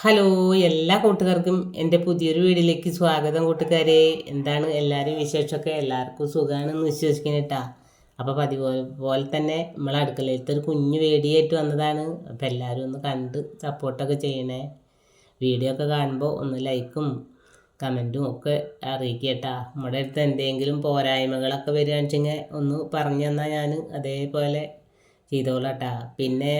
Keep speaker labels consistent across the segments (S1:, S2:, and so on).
S1: Hello എല്ലാ കൂട്ടുകാർക്കും എന്റെ പുതിയൊരു വീഡിയോയിലേക്ക് സ്വാഗതം കൂട്ടുകാരെ. എന്താണ് എല്ലാവരും വിശേഷമൊക്കെ? എല്ലാവർക്കും സുഖമാണെന്ന് വിശ്വസിക്കണം കേട്ടാ. അപ്പോൾ പതിവ് പോലെ തന്നെ നമ്മളെ അടുക്കളയിലത്തെ ഒരു കുഞ്ഞു വേടിയായിട്ട് വന്നതാണ്. അപ്പോൾ എല്ലാവരും ഒന്ന് കണ്ട് സപ്പോർട്ടൊക്കെ ചെയ്യണേ. വീഡിയോ ഒക്കെ കാണുമ്പോൾ ഒന്ന് ലൈക്കും കമന്റും ഒക്കെ അറിയിക്കുക കേട്ടാ. നമ്മുടെ അടുത്ത് എന്തെങ്കിലും പോരായ്മകളൊക്കെ വരികയാണെന്ന് വെച്ചെങ്കിൽ ഒന്ന് പറഞ്ഞു തന്നാൽ ഞാൻ അതേപോലെ ചെയ്തോളാം കേട്ടാ. പിന്നെ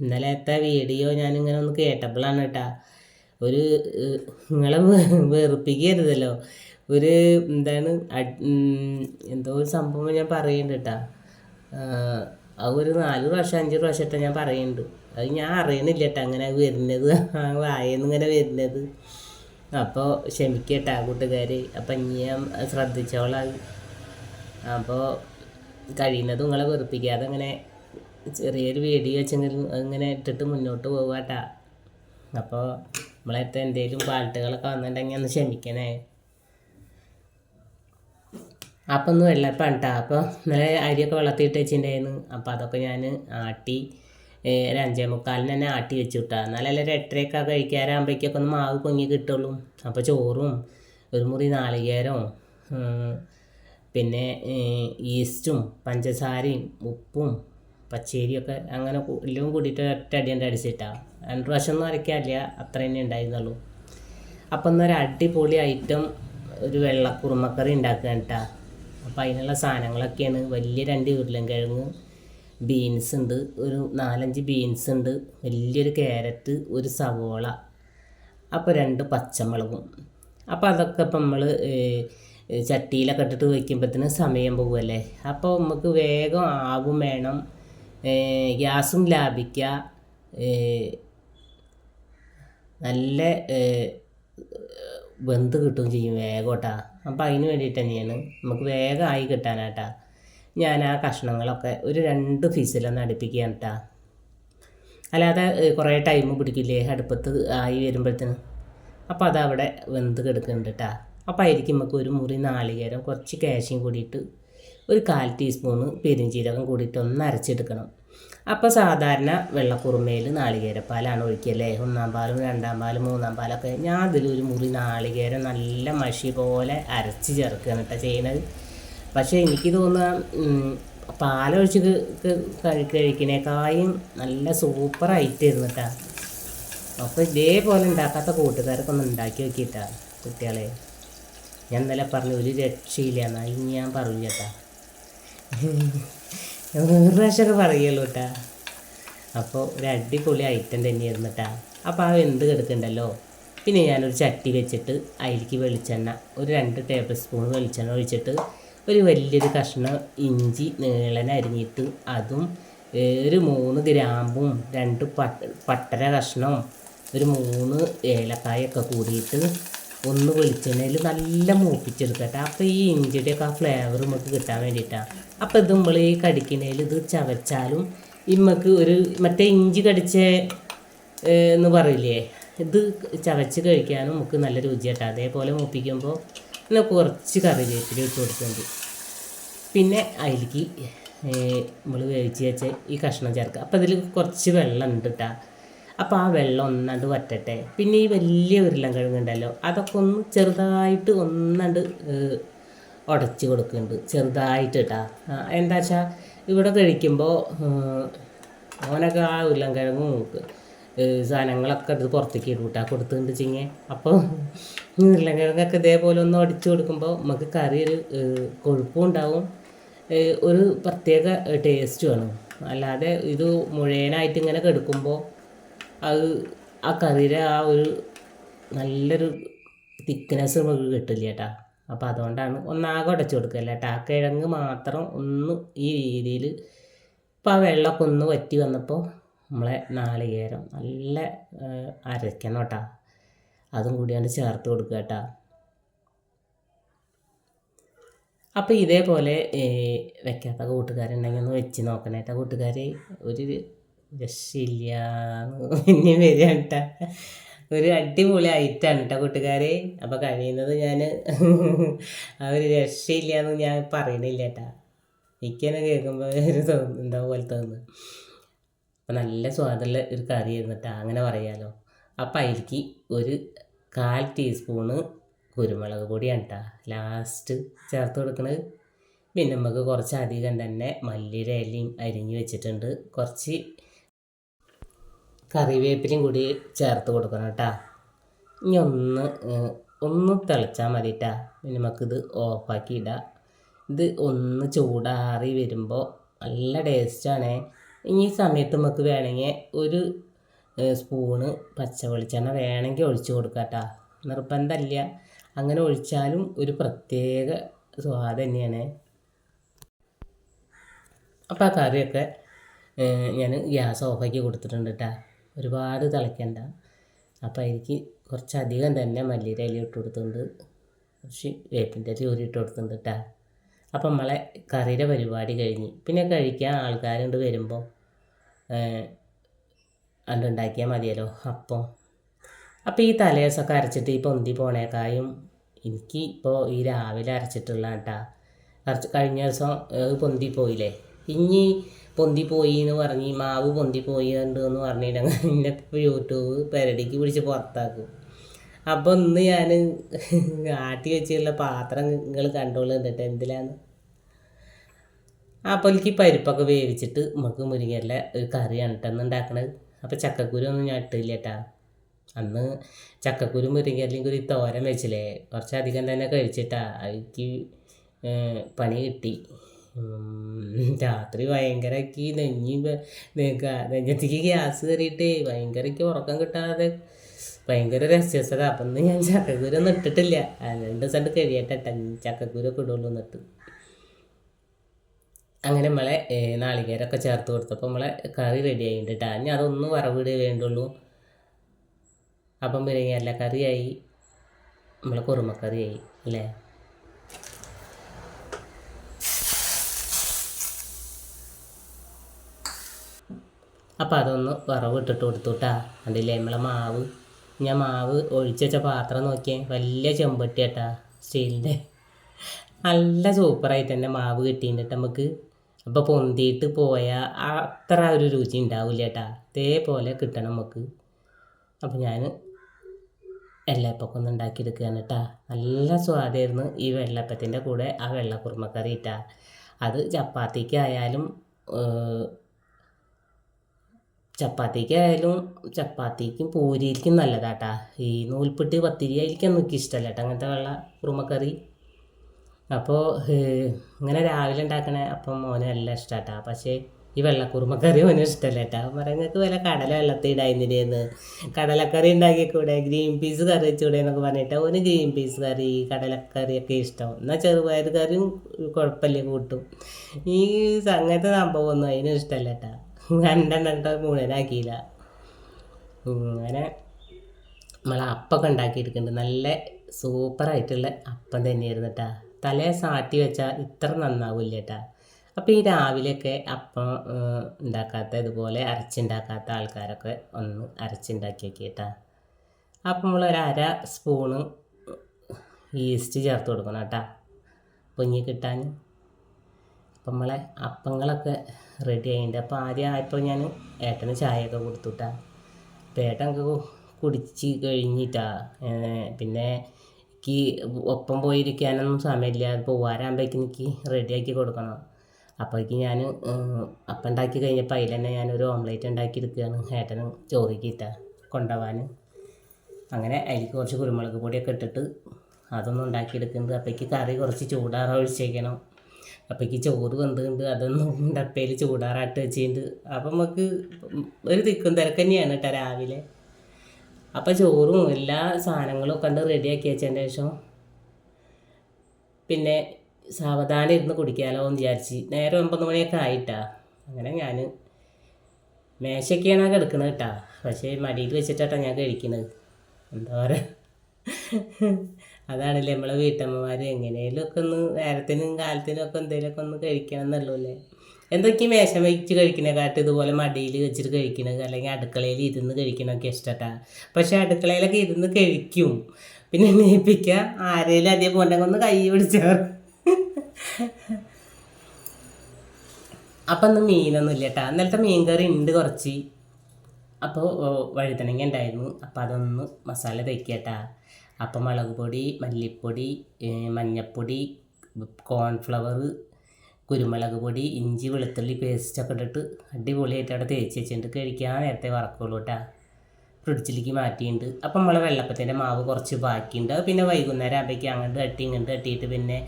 S1: ഇന്നലത്തെ വീഡിയോ ഞാനിങ്ങനെ ഒന്ന് കേട്ടപ്പോഴാണ് കേട്ടാ. ഒരു നിങ്ങളെ വെറുപ്പിക്കരുതല്ലോ. ഒരു എന്താണ് എന്തോ ഒരു സംഭവം ഞാൻ പറയുന്നുണ്ട് കേട്ടാ. അത് ഒരു നാല് പ്രാവശ്യം അഞ്ച് പ്രാവശ്യമായിട്ട് ഞാൻ പറയുന്നുണ്ട്. അത് ഞാൻ അറിയണില്ല കേട്ടോ അങ്ങനെ വരുന്നത്. വായന്ന് ഇങ്ങനെ വരുന്നത്. അപ്പോൾ ക്ഷമിക്കട്ടാ കൂട്ടുകാർ അപ്പം ഇനി ഞാൻ ശ്രദ്ധിച്ചോളാം. അപ്പോൾ കഴിയുന്നതും നിങ്ങളെ വെറുപ്പിക്കാതെ അങ്ങനെ ചെറിയൊരു വീഡിയോ വെച്ചെങ്കിലും അങ്ങനെ ഇട്ടിട്ട് മുന്നോട്ട് പോവാട്ടാ. അപ്പോൾ നമ്മളടുത്ത് എന്തെങ്കിലും പാട്ടുകളൊക്കെ വന്നിട്ടുണ്ടെങ്കിൽ ഒന്ന് ക്ഷമിക്കണേ. അപ്പം ഒന്ന് വെള്ളപ്പം കേട്ടോ അപ്പോൾ ഇന്നലെ അരിയൊക്കെ വെള്ളത്തിയിട്ട് വെച്ചിട്ടുണ്ടായിരുന്നു അപ്പോൾ അതൊക്കെ ഞാൻ ആട്ടി ഒരു അഞ്ചേ മുക്കാലിന് തന്നെ ആട്ടി വെച്ചു വിട്ടാ എന്നാലല്ല ഒരു എട്ടരയൊക്കെ കഴിക്കാറാകുമ്പോഴേക്കൊക്കെ ഒന്ന് മാവ് പൊങ്ങി കിട്ടുള്ളൂ. അപ്പോൾ ചോറും ഒരു മുറി നാളികേരവും പിന്നെ ഈസ്റ്റും പഞ്ചസാരയും ഉപ്പും പച്ചരിയൊക്കെ അങ്ങനെ എല്ലാം കൂടിയിട്ട് ഒറ്റ അടിയന്റെ അടിച്ചിട്ടാണ് രണ്ട് പ്രാവശ്യം ഒന്നും അരക്കാറില്ല അത്ര തന്നെ ഉണ്ടായിരുന്നുള്ളൂ. അപ്പം എന്നൊരു അടിപൊളി ഐറ്റം ഒരു വെള്ളക്കുറുമക്കറി ഉണ്ടാക്കുക കേട്ടാ. അപ്പം അതിനുള്ള സാധനങ്ങളൊക്കെയാണ്. വലിയ രണ്ട് ഉരുളൻ ഉരുളൻകിഴങ്ങ് ബീൻസ് ഉണ്ട്. ഒരു നാലഞ്ച് ബീൻസ് ഉണ്ട്. വലിയൊരു ക്യാരറ്റ് ഒരു സവോള അപ്പോൾ രണ്ട് പച്ചമുളകും. അപ്പോൾ അതൊക്കെ ഇപ്പം നമ്മൾ ചട്ടിയിലൊക്കെ ഇട്ടിട്ട് വയ്ക്കുമ്പോഴത്തേന് സമയം പോകുമല്ലേ അപ്പോൾ നമുക്ക് വേഗം ആകും വേണം. ഗ്യാസും ലാഭിക്കുക നല്ല വെന്ത് കിട്ടുകയും ചെയ്യും വേഗം കേട്ടാ. അപ്പം അതിന് വേണ്ടിയിട്ട് തന്നെയാണ്. നമുക്ക് വേഗമായി കിട്ടാനാട്ടാ. ഞാൻ ആ കഷ്ണങ്ങളൊക്കെ ഒരു രണ്ട് ഫീസിലൊന്ന് അടുപ്പിക്കുകയാണ് കേട്ടാ. അല്ലാതെ കുറേ ടൈം പിടിക്കില്ലേ? അടുപ്പത്ത് ആയി വരുമ്പോഴത്തേന്. അപ്പോൾ അതവിടെ വെന്ത് കിടക്കുന്നുണ്ട് കേട്ടാ. അപ്പോൾ ആയിരിക്കും നമുക്ക് ഒരു മുറി നാളികേരം കുറച്ച് ക്യാഷും കൂടിയിട്ട് ഒരു കാൽ ടീസ്പൂണ് പെരിഞ്ചീരകം കൂടിയിട്ട് ഒന്ന് അരച്ചെടുക്കണം. അപ്പോൾ സാധാരണ വെള്ളക്കുറുമയിൽ നാളികേരപ്പാലാണ് ഒഴിക്കല്ലേ? ഒന്നാം പാലും രണ്ടാം പാലും മൂന്നാം പാലൊക്കെ ഞാൻ അതിലൊരു മുറി നാളികേരം നല്ല മഷി പോലെ അരച്ച് ചേർക്കുകയാണ് കേട്ടോ ചെയ്യുന്നത് പക്ഷേ എനിക്ക് തോന്നുക ഉം, പാലൊഴിച്ച് ക- ക- കഴിക്കണേക്കായും നല്ല സൂപ്പർ ആയിട്ടായിരുന്നു കേട്ടോ അപ്പോൾ ഇതേപോലെ ഉണ്ടാക്കാത്ത കൂട്ടുകാരൊക്കെ ഒന്ന് ഉണ്ടാക്കി നോക്കിയിട്ടാ കുട്ടികളെ. ഞാൻ ഇന്നലെ പറഞ്ഞു ഒരു രക്ഷയില്ല എന്നാൽ ഇനി ഞാൻ പറഞ്ഞു ചേട്ടാ ഒരു പ്രാവശ്യമൊക്കെ പറയുള്ളൂ കേട്ടാ. അപ്പോൾ ഒരു അടിപൊളി ഐറ്റം തന്നെയായിരുന്നു കേട്ടാ. അപ്പോൾ ആ എന്ത് കിടക്കണ്ടല്ലോ? പിന്നെ ഞാനൊരു ചട്ടി വെച്ചിട്ട് അതിലേക്ക് വെളിച്ചെണ്ണ ഒരു രണ്ട് ടേബിൾ സ്പൂൺ വെളിച്ചെണ്ണ ഒഴിച്ചിട്ട് ഒരു വലിയൊരു കഷ്ണം ഇഞ്ചി നീളന അരിഞ്ഞിട്ട് അതും ഒരു മൂന്ന് ഗ്രാമ്പും രണ്ട് പട്ട പട്ടര കഷ്ണം ഒരു മൂന്ന് ഏലക്കായൊക്കെ കൂടിയിട്ട് ഒന്ന് വെളിച്ചെണ്ണയിൽ നല്ല മൂപ്പിച്ചെടുക്കട്ടെ. അപ്പോൾ ഈ ഇഞ്ചിയുടെയൊക്കെ ആ ഫ്ലേവർ നമുക്ക് കിട്ടാൻ വേണ്ടിയിട്ടാണ് അപ്പോൾ ഇത് നമ്മൾ ഈ കടിക്കണേൽ ഇത് ചവച്ചാലും ഇമ്മക്ക് ഒരു മറ്റേ ഇഞ്ചി കടിച്ച എന്ന് പറയില്ലേ? ഇത് ചവച്ച് കഴിക്കാനും നമുക്ക് നല്ല രുചിയാട്ടോ. അതേപോലെ മൂപ്പിക്കുമ്പോൾ പിന്നെ കുറച്ച് കറിവേപ്പില ഇട്ട് കൊടുക്കുന്നുണ്ട് പിന്നെ അതിലേക്ക് നമ്മൾ വേവിച്ച് വെച്ച ഈ കഷ്ണം ചേർക്കുക അപ്പോൾ ഇതിൽ കുറച്ച് വെള്ളം ഉണ്ട് കേട്ടോ അപ്പോൾ ആ വെള്ളം ഒന്നാണ്ട് വറ്റട്ടെ. പിന്നെ ഈ വലിയ ഉരുളൻ ഉണ്ടല്ലോ അതൊക്കെ ഒന്ന് ചെറുതായിട്ട് ഒന്നാണ്ട് ഉടച്ച് കൊടുക്കുന്നുണ്ട് ചെറുതായിട്ട് കേട്ടാ എന്താ വെച്ചാൽ ഇവിടെ കഴിക്കുമ്പോൾ ഓനൊക്കെ ആ ഉരുളം കിഴങ്ങ് നോക്ക് സാധനങ്ങളൊക്കെ എടുത്ത് പുറത്തേക്ക് ഇടൂട്ടാ കൊടുത്തുകൊണ്ട് അപ്പോൾ അപ്പോൾ ഉരുളൻകിഴങ്ങൊക്കെ ഇതേപോലെ ഒന്ന് ഒടിച്ച് കൊടുക്കുമ്പോൾ നമുക്ക് കറി ഒരു കൊഴുപ്പും ഉണ്ടാവും. ഒരു പ്രത്യേക ടേസ്റ്റുമാണ് അല്ലാതെ ഇത് മുഴുവനായിട്ട് ഇങ്ങനെ കെടുക്കുമ്പോൾ അത് ആ കറിയുടെ ആ ഒരു നല്ലൊരു തിക്നെസ് നമുക്ക് കിട്ടില്ല ചേട്ടാ അപ്പോൾ അതുകൊണ്ടാണ് ഒന്നാകെ ഉടച്ചു കൊടുക്കുക ചേട്ടാ ആ കിഴങ്ങ് മാത്രം ഒന്ന് ഈ രീതിയിൽ ഇപ്പോൾ ആ വെള്ളമൊക്കെ ഒന്ന് വറ്റി വന്നപ്പോൾ നമ്മളെ നാളികേരം നല്ല അരയ്ക്കണം കേട്ടാ അതും കൂടിയാണ് ചേർത്ത് കൊടുക്കുക കേട്ടാ അപ്പോൾ ഇതേപോലെ വെക്കാത്ത കൂട്ടുകാരുണ്ടെങ്കിൽ ഒന്ന് വെച്ച് നോക്കണേട്ടാ കേട്ടോ കൂട്ടുകാർ ഒരു രക്ഷയില്ല പിന്നെ വരിക കേട്ടാ ഒരു അടിപൊളി ഐറ്റാണ് കേട്ടോ കൂട്ടുകാരെ. അപ്പോൾ കഴിയുന്നത് ഞാൻ ഒരു രക്ഷയില്ല എന്ന് ഞാൻ പറയണില്ല കേട്ടാ എനിക്ക് തന്നെ കേൾക്കുമ്പോൾ ഒരു തോന്നുന്നു എന്താ പോലെ തോന്നുന്നു. അപ്പം നല്ല സ്വാദുള്ള ഒരു കറി ആയിരുന്നു കേട്ടോ അങ്ങനെ പറയാലോ. അപ്പം അതിലേക്ക് ഒരു കാൽ ടീസ്പൂണ് കുരുമുളക് പൊടിയാണ് കേട്ടോ ലാസ്റ്റ് ചേർത്ത് കൊടുക്കുന്നത് പിന്നെ നമുക്ക് കുറച്ച് അധികം തന്നെ മല്ലിയുടെ ഇലയും അരിഞ്ഞ് വെച്ചിട്ടുണ്ട്. കുറച്ച് കറിവേപ്പിലയും കൂടി ചേർത്ത് കൊടുക്കണം കേട്ടോ ഇനി ഒന്ന് ഒന്ന് തിളച്ചാൽ മതി കേട്ടോ പിന്നെ നമുക്കിത് ഓഫാക്കി ഇടാം. ഇത് ഒന്ന് ചൂടാറി വരുമ്പോൾ നല്ല ടേസ്റ്റാണ് ഇനി ഈ സമയത്ത് നമുക്ക് വേണമെങ്കിൽ ഒരു സ്പൂണ് പച്ച വെളിച്ചെണ്ണ വേണമെങ്കിൽ ഒഴിച്ചു കൊടുക്കാം കേട്ടോ നിർബന്ധമില്ല. അങ്ങനെ ഒഴിച്ചാലും ഒരു പ്രത്യേക സ്വാദ് തന്നെയാണ്. അപ്പോൾ ആ കറിയൊക്കെ ഞാൻ ഗ്യാസ് ഓഫാക്കി കൊടുത്തിട്ടുണ്ട് കേട്ടോ ഒരുപാട് തിളയ്ക്കണ്ട അപ്പോൾ എനിക്ക് കുറച്ചധികം തന്നെ മല്ലിയുടെ ഇല ഇട്ട് കൊടുത്തുണ്ട് കുറച്ച് വേപ്പിന്റെ ഊരി ഇട്ട് കൊടുത്തുണ്ട് കേട്ടോ അപ്പം നമ്മളെ കറിയുടെ പരിപാടി കഴിഞ്ഞ്. പിന്നെ കഴിക്കാൻ ആൾക്കാരുണ്ട് വരുമ്പോൾ അതുണ്ടാക്കിയാൽ മതിയല്ലോ. അപ്പം അപ്പോൾ ഈ തലേസൊക്കെ അരച്ചിട്ട് ഈ പൊന്തി പോണേക്കായും എനിക്ക് ഇപ്പോൾ ഈ രാവിലെ അരച്ചിട്ടുള്ള കേട്ടാ അരച്ച് കഴിഞ്ഞ ദിവസം പൊന്തി പോയില്ലേ? ഇനി പൊന്തി പോയി എന്ന് പറഞ്ഞ് മാവ് പൊന്തി പോയി ഉണ്ട് എന്ന് പറഞ്ഞിട്ട് ഇപ്പോൾ യൂട്യൂബ് പെരടിക്ക് പിടിച്ച് പുറത്താക്കും. അപ്പോൾ ഇന്ന് ഞാൻ ആട്ടി വെച്ചുള്ള പാത്രം നിങ്ങൾ കണ്ടോളൂ എന്നിട്ട് എന്തിലാണ്? അപ്പോൾ എനിക്ക് പരിപ്പൊക്കെ വേവിച്ചിട്ട് നമുക്ക് മുരിങ്ങല്ല ഒരു കറിയാണ് കേട്ടോ ഉണ്ടാക്കണത് അപ്പോൾ ചക്കക്കുരു ഒന്നും ഞാൻ ഇട്ടില്ല കേട്ടാ അന്ന് ചക്കക്കുരു മുരിങ്ങയിലയും കൂടി തോരൻ വെച്ചില്ലേ കുറച്ചധികം തന്നെ കഴിച്ചിട്ടാ. എനിക്ക് പണി കിട്ടി. രാത്രി ഭയങ്കരക്ക് നെഞ്ഞി നെഞ്ഞത്തേക്ക് ഗ്യാസ് കയറിയിട്ട് ഭയങ്കരക്ക് ഉറക്കം കിട്ടാതെ ഭയങ്കര രസ്യസത അപ്പം ഞാൻ ചക്കക്കുരു ഒന്നും ഇട്ടിട്ടില്ല. രണ്ട് ദിവസം കഴിയട്ടെ ചക്കക്കുരൊക്കെ ഇടുള്ളൂ എന്നിട്ട്. അങ്ങനെ നമ്മളെ നാളികേരൊക്കെ ചേർത്ത് കൊടുത്തപ്പോൾ നമ്മളെ കറി റെഡി ആയിട്ടുണ്ട്. കേട്ടോ അതൊന്ന് വറവിടേ വേണ്ടുള്ളൂ. അപ്പം മുരിങ്ങയില കറിയായി നമ്മളെ കുറുമക്കറിയായി അല്ലേ? അപ്പോൾ അതൊന്ന് വറവിട്ടിട്ട് കൊടുത്തു കേട്ടാ കണ്ടില്ലേ? നമ്മളെ മാവ്. ഞാൻ മാവ് ഒഴിച്ചു വെച്ച പാത്രം നോക്കിയേ. വലിയ ചെമ്പട്ടി കേട്ടാ സ്റ്റീലിന്റെ നല്ല സൂപ്പറായിട്ട് തന്നെ മാവ് കിട്ടിയിട്ടുണ്ട് നമുക്ക്. അപ്പോൾ പൊന്തിയിട്ട് പോയാൽ അത്ര ഒരു രുചി ഉണ്ടാവില്ല കേട്ടാ ഇതേപോലെ കിട്ടണം നമുക്ക്. അപ്പോൾ ഞാൻ വെള്ളയപ്പൊക്കെ ഒന്ന് ഉണ്ടാക്കിയെടുക്കുകയാണ് കേട്ടാ നല്ല സ്വാദായിരുന്നു ഈ വെള്ളപ്പത്തിന്റെ കൂടെ ആ വെള്ളക്കുറുമക്കറി ഇട്ടാ അത് ചപ്പാത്തിക്കായാലും ചപ്പാത്തിക്കായാലും ചപ്പാത്തിക്കും പൂരിക്കും നല്ലതാട്ടാ. ഈ നൂൽപ്പിട്ട് പത്തിരി ആയിരിക്കും എനിക്ക് ഇഷ്ടമല്ല കേട്ടോ അങ്ങനത്തെ വെള്ള കുറുമക്കറി. അപ്പോൾ ഇങ്ങനെ രാവിലെ ഉണ്ടാക്കണ അപ്പം മോന് നല്ല ഇഷ്ടാട്ടാ. പക്ഷേ ഈ വെള്ളക്കുറുമക്കറി മോനും ഇഷ്ടമല്ല കേട്ടോ പറയുന്നത് വല്ല കടല വെള്ളത്തിൽ ഇടായിരുന്നില്ലേന്ന് കടലക്കറി ഉണ്ടാക്കിക്കൂടെ? ഗ്രീൻ പീസ് കറി വെച്ചൂടെ? എന്നൊക്കെ പറഞ്ഞിട്ട് ഓന് ഗ്രീൻ പീസ് കറി കടലക്കറിയൊക്കെ ഇഷ്ടം. എന്നാൽ ചെറുപയർ കറിയും കുഴപ്പമില്ല കൂട്ടും. ഈ അങ്ങനത്തെ സംഭവമൊന്നും അതിനും ഇഷ്ടമല്ല കേട്ടോ രണ്ടെണ്ണം മൂന്നനാക്കിയില്ല അങ്ങനെ നമ്മൾ അപ്പൊക്കെ ഉണ്ടാക്കിയെടുക്കുന്നുണ്ട്. നല്ല സൂപ്പർ ആയിട്ടുള്ള അപ്പം തന്നെയായിരുന്നു കേട്ടാ തലേ സാറ്റി വെച്ചാൽ ഇത്ര നന്നാവില്ല കേട്ടാ അപ്പോൾ ഈ രാവിലെയൊക്കെ അപ്പം ഉണ്ടാക്കാത്ത ഇതുപോലെ അരച്ചുണ്ടാക്കാത്ത ആൾക്കാരൊക്കെ ഒന്ന് അരച്ചുണ്ടാക്കി വെക്കുക കേട്ടാ അപ്പം നമ്മൾ ഒരു അര സ്പൂണ് ഈസ്റ്റ് ചേർത്ത് കൊടുക്കണം കേട്ടാ പൊങ്ങി കിട്ടാൻ അപ്പം നമ്മളെ അപ്പങ്ങളൊക്കെ റെഡി ആയിട്ടുണ്ട് അപ്പോൾ ആദ്യം ആയപ്പോൾ ഞാൻ ഏട്ടന് ചായയൊക്കെ കൊടുത്തുട്ടാ. അപ്പോൾ ഏട്ടൻ കുടിച്ച് കഴിഞ്ഞിട്ടാ. പിന്നെ എനിക്ക് ഒപ്പം പോയിരിക്കാനൊന്നും സമയമില്ല. പോവാറാകുമ്പോഴേക്കും എനിക്ക് റെഡിയാക്കി കൊടുക്കണം. അപ്പോഴേക്ക് ഞാൻ അപ്പം ഉണ്ടാക്കി കഴിഞ്ഞപ്പോൾ അതിൽ തന്നെ ഞാനൊരു ഓംലേറ്റ് ഉണ്ടാക്കി എടുക്കുകയാണ് ഏട്ടന് ചോറിക്കിട്ട കൊണ്ടുപോകാൻ അങ്ങനെ അതിലേക്ക് കുറച്ച് കുരുമുളക് പൊടിയൊക്കെ ഇട്ടിട്ട് അതൊന്നും ഉണ്ടാക്കിയെടുക്കുന്നുണ്ട് അപ്പോഴേക്ക് കറി കുറച്ച് ചൂടാറ ഒഴിച്ചേക്കണം. അപ്പോഴേക്ക് ചോറ് വെന്തുണ്ട് അതൊന്നും ഡപ്പയിൽ ചൂടാറാട്ട് വെച്ചിട്ടുണ്ട് അപ്പം നമുക്ക് ഒരു തിക്കും തിരക്ക് തന്നെയാണ് കേട്ടോ രാവിലെ. അപ്പം ചോറും എല്ലാ സാധനങ്ങളും കണ്ട് റെഡി റെഡിയാക്കി വെച്ചതിന്റെ ശേഷം പിന്നെ സാവധാനം ഇരുന്ന് കുടിക്കാമല്ലോ എന്ന് വിചാരിച്ച് നേരെ ഒമ്പത് മണിയൊക്കെ ആയിട്ടാ. അങ്ങനെ ഞാൻ മേശക്കെയാണ് കിടക്കുന്നത് കേട്ടാ പക്ഷേ മടിയിൽ വെച്ചിട്ടാട്ടാ ഞാൻ കഴിക്കുന്നത് എന്താ പറയുക അതാണല്ലേ നമ്മളെ വീട്ടമ്മമാർ എങ്ങനെയും ഒക്കെ ഒന്ന് നേരത്തിനും കാലത്തിനും ഒക്കെ എന്തെങ്കിലുമൊക്കെ ഒന്ന് കഴിക്കണം എന്നുള്ളൂല്ലേ അല്ലേ എന്തൊക്കെ മേശം വെച്ച് കഴിക്കണേക്കാട്ട് ഇതുപോലെ മടിയിൽ വെച്ചിട്ട് കഴിക്കണത് അല്ലെങ്കിൽ അടുക്കളയിൽ ഇരുന്ന് കഴിക്കണമൊക്കെ ഇഷ്ടട്ടാ. പക്ഷെ അടുക്കളയിലൊക്കെ ഇരുന്ന് കഴിക്കും. പിന്നെ നീപ്പിക്കുക ആരെങ്കിലും അതേ പോണ്ടെങ്കിൽ ഒന്ന് കൈ പിടിച്ചവർ അപ്പം ഇന്ന് മീനൊന്നും ഇല്ല കേട്ടാ മീൻ കറി ഉണ്ട് കുറച്ച്. അപ്പോൾ വഴുതനങ്ങ ഉണ്ടായിരുന്നു അപ്പോൾ അതൊന്ന് മസാല തയ്ക്കട്ടാ അപ്പം മുളക് പൊടി മല്ലിപ്പൊടി മഞ്ഞൾപ്പൊടി കോൺഫ്ലവർ കുരുമുളക് പൊടി ഇഞ്ചി വെളുത്തുള്ളി പേസ്റ്റൊക്കെ ഇട്ടിട്ട് അടിപൊളിയായിട്ട് അവിടെ തേച്ച് വെച്ചിട്ടുണ്ട്. കഴിക്കാൻ നേരത്തെ വറക്കുള്ളൂ കേട്ടോ. ഫ്രിഡ്ജിലേക്ക് മാറ്റിയിട്ടുണ്ട്. അപ്പം നമ്മളെ വെള്ളപ്പത്തിന്റെ മാവ് കുറച്ച് ബാക്കിയുണ്ട്. പിന്നെ വൈകുന്നേരം ആകുമ്പോഴേക്കും അങ്ങോട്ട് തട്ടി ഇങ്ങോട്ട് തട്ടിയിട്ട് പിന്നെ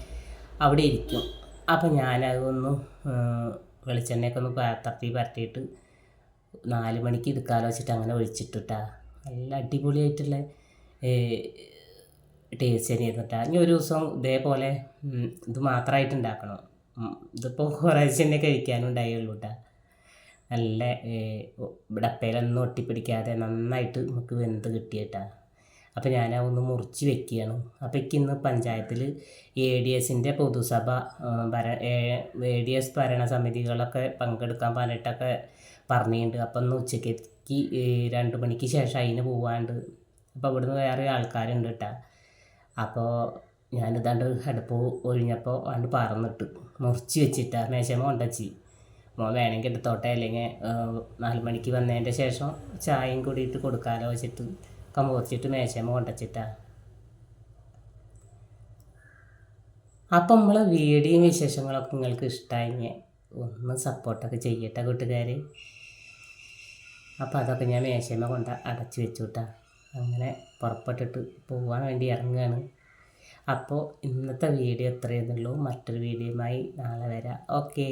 S1: അവിടെ ഇരിക്കും. അപ്പം ഞാനതൊന്ന് വെളിച്ചെണ്ണയൊക്കെ ഒന്ന് തപ്പി പരട്ടിയിട്ട് നാല് മണിക്ക് എടുക്കാലോ വെച്ചിട്ട് അങ്ങനെ ഒഴിച്ചിട്ടിട്ടാ നല്ല അടിപൊളിയായിട്ടുള്ള ടേസ്റ്റ് തന്നെയായിരുന്നു. കേട്ടോ ഇനി ഒരു ദിവസം ഇതേപോലെ ഇത് മാത്രമായിട്ട് ഉണ്ടാക്കണം. ഇതിപ്പോൾ കുറേശ്ശെ തന്നെ കഴിക്കാനും ഉണ്ടായുള്ളൂ കേട്ടോ നല്ല ഡപ്പയിലൊന്നും ഒട്ടിപ്പിടിക്കാതെ നന്നായിട്ട് നമുക്ക് വെന്ത് കിട്ടിയിട്ടാ അപ്പോൾ ഞാൻ ഒന്ന് മുറിച്ച് വെക്കുകയാണ്. അപ്പോൾ എനിക്ക് ഇന്ന് പഞ്ചായത്തിൽ എ ഡി എസിന്റെ പൊതുസഭ ഭര എ ഡി എസ് ഭരണസമിതികളൊക്കെ പങ്കെടുക്കാൻ പറഞ്ഞിട്ടൊക്കെ പറഞ്ഞിട്ടുണ്ട്. അപ്പം ഇന്ന് ഉച്ചയ്ക്ക് രണ്ട് മണിക്ക് ശേഷം അതിന് പോവാണ്ട്. അപ്പോൾ ഇവിടുന്ന് വേറെ ആൾക്കാരുണ്ട് കേട്ടോ അപ്പോൾ ഞാനിതാണ്ട് അടുപ്പ് ഒഴിഞ്ഞപ്പോൾ അതുകൊണ്ട് പറന്നിട്ട് മുറിച്ച് വെച്ചിട്ടാ മേശമ കൊണ്ടച്ചി. മോൻ വേണമെങ്കിൽ എടുത്തോട്ടെ അല്ലെങ്കിൽ നാല് മണിക്ക് വന്നതിന്റെ ശേഷം ചായയും കൂടിയിട്ട് കൊടുക്കാലോ വെച്ചിട്ട് ഒക്കെ മുറിച്ചിട്ട് മേശമ കൊണ്ടച്ചിട്ടാ. അപ്പം നമ്മളെ വീഡിയോയും വിശേഷങ്ങളൊക്കെ നിങ്ങൾക്ക് ഇഷ്ടമായി ഒന്ന് സപ്പോർട്ടൊക്കെ ചെയ്യട്ടെ കൂട്ടുകാർ അപ്പം അതൊക്കെ ഞാൻ മേശമ കൊണ്ട് അടച്ചു വെച്ചു കേട്ടാ അങ്ങനെ പുറപ്പെട്ടിട്ട് പോകാൻ വേണ്ടി ഇറങ്ങുകയാണ് അപ്പോൾ ഇന്നത്തെ വീഡിയോ ഇത്രയേ ഉള്ളൂ. മറ്റൊരു വീഡിയോയുമായി നാളെ വരാം. ഓക്കേ.